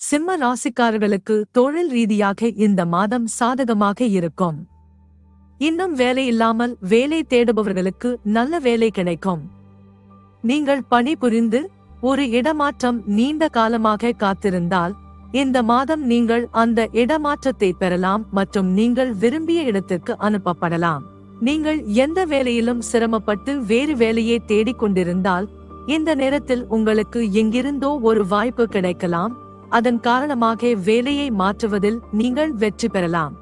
சிம்ம ராசிக்காரர்களுக்கு தொழில் ரீதியாக இந்த மாதம் சாதகமாக இருக்கும். இன்னும் வேலை இல்லாமல் வேலை தேடுபவர்களுக்கு நல்ல வேலை கிடைக்கும். நீங்கள் பணிபுரிந்து ஒரு இடமாற்றம் நீண்ட காலமாக காத்திருந்தால் இந்த மாதம் நீங்கள் அந்த இடமாற்றத்தை பெறலாம் மற்றும் நீங்கள் விரும்பிய இடத்திற்கு அனுப்பப்படலாம். நீங்கள் எந்த வேலையிலும் சிரமப்பட்டு வேறு வேலையை தேடிக் கொண்டிருந்தால் இந்த நேரத்தில் உங்களுக்கு எங்கிருந்தோ ஒரு வாய்ப்பு கிடைக்கலாம். அதன் காரணமாக வேலையை மாற்றுவதில் நீங்கள் வெற்றி பெறலாம்.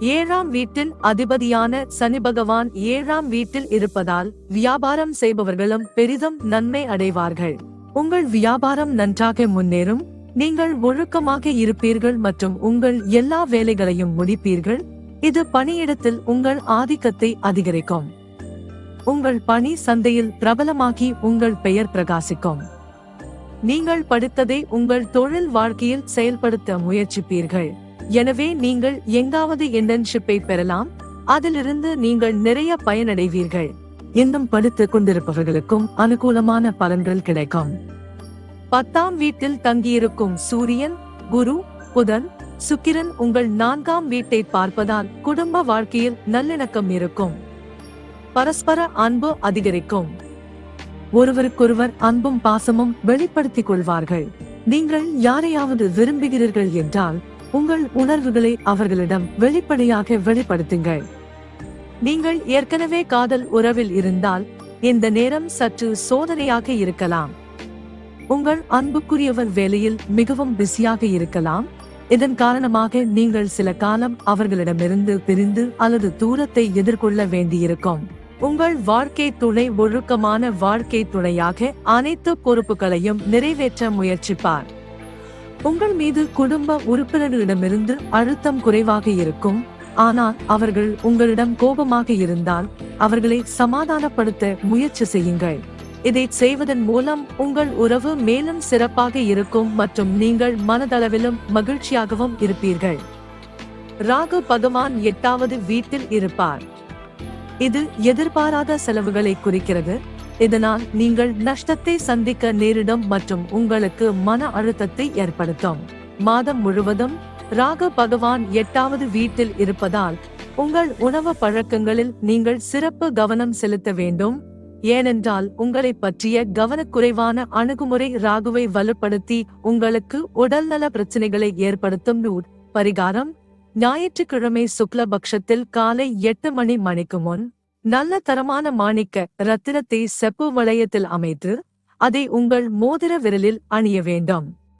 ஏழாம் வீட்டில் அதிபதியான சனி பகவான் ஏழாம் வீட்டில் இருப்பதால் வியாபாரம் செய்பவர்களும் பெரிதும் நன்மை அடைவார்கள். உங்கள் வியாபாரம் நன்றாக முன்னேறும். நீங்கள் ஒழுக்கமாக இருப்பீர்கள் மற்றும் உங்கள் எல்லா வேலைகளையும் முடிப்பீர்கள். இது பணியிடத்தில் உங்கள் ஆதிக்கத்தை அதிகரிக்கும். உங்கள் பணி சந்தையில் பிரபலமாகி உங்கள் பெயர் பிரகாசிக்கும். நீங்கள் படித்ததை உங்கள் தொழில் வாழ்க்கையில் செயல்படுத்த முயற்சிப்பீர்கள். எனவே நீங்கள் எங்காவது இன்டர்ன்ஷிப்பை பெறலாம். அதிலிருந்து நீங்கள் நிறைய பயனடைவீர்கள். இன்னும் படித்துக் கொண்டிருப்பவர்களுக்கும் அனுகூலமான பலன்கள் கிடைக்கும். பத்தாம் வீட்டில் தங்கியிருக்கும் சூரியன் குரு புதன் சுக்கிரன் உங்கள் நான்காம் வீட்டை பார்ப்பதால் குடும்ப வாழ்க்கையில் நல்லிணக்கம் இருக்கும். பரஸ்பர அன்பு அதிகரிக்கும். ஒருவருக்கொருவர் அன்பும் பாசமும் வெளிப்படுத்திக் கொள்வார்கள் நீங்கள் யாரையாவது விரும்புகிறீர்கள் என்றால் உங்கள் உணர்வுகளை அவர்களிடம் வெளிப்படையாக வெளிப்படுத்துங்கள். நீங்கள் ஏற்கனவே காதல் உறவில் இருந்தால் இந்த நேரம் சற்று சோதனையாக இருக்கலாம். உங்கள் அன்புக்குரியவர் வேலையில் மிகவும் பிஸியாக இருக்கலாம். இதன் காரணமாக நீங்கள் சில காலம் அவர்களிடமிருந்து பிரிந்து அல்லது தூரத்தை எதிர்கொள்ள வேண்டியிருக்கும். உங்கள் வாழ்க்கை துணை ஒழுக்கமான வாழ்க்கை துணையாக அனைத்து பொறுப்புகளையும் நிறைவேற்ற முயற்சிப்பார். உங்கள் மீது குடும்ப உறுப்பினர்களிடமிருந்து அழுத்தம் குறைவாக இருக்கும். ஆனால் அவர்கள் உங்களிடம் கோபமாக இருந்தால் அவர்களை சமாதானப்படுத்த முயற்சி செய்யுங்கள். இதை செய்வதன் மூலம் உங்கள் உறவு மேலும் சிறப்பாக இருக்கும் மற்றும் நீங்கள் மனதளவிலும் மகிழ்ச்சியாகவும் இருப்பீர்கள். ராகு பகவான் எட்டாவது வீட்டில் இருப்பார். இது எதிர்பாராத செலவுகளை குறிக்கிறது. இதனால் நீங்கள் நஷ்டத்தை சந்திக்க நேரிடும் மற்றும் உங்களுக்கு மன அழுத்தத்தை ஏற்படுத்தும். மாதம் முழுவதும் ராக பகவான் எட்டாவது வீட்டில் இருப்பதால் உங்கள் உணவு பழக்கங்களில் நீங்கள் சிறப்பு கவனம் செலுத்த வேண்டும். ஏனென்றால் உங்களை பற்றிய கவனக்குறைவான அணுகுமுறை ராகுவை வலுப்படுத்தி உங்களுக்கு உடல்நல பிரச்சனைகளை ஏற்படுத்தும் நூல். பரிகாரம் ஞாயிற்றுக்கிழமை சுக்லபக்ஷத்தில் காலை எட்டு மணி மணிக்கு முன் நல்ல தரமான மாணிக்க ரத்தினத்தை செப்பு வளையத்தில் அமைத்து அதை உங்கள் மோதிர விரலில் அணிய வேண்டும்.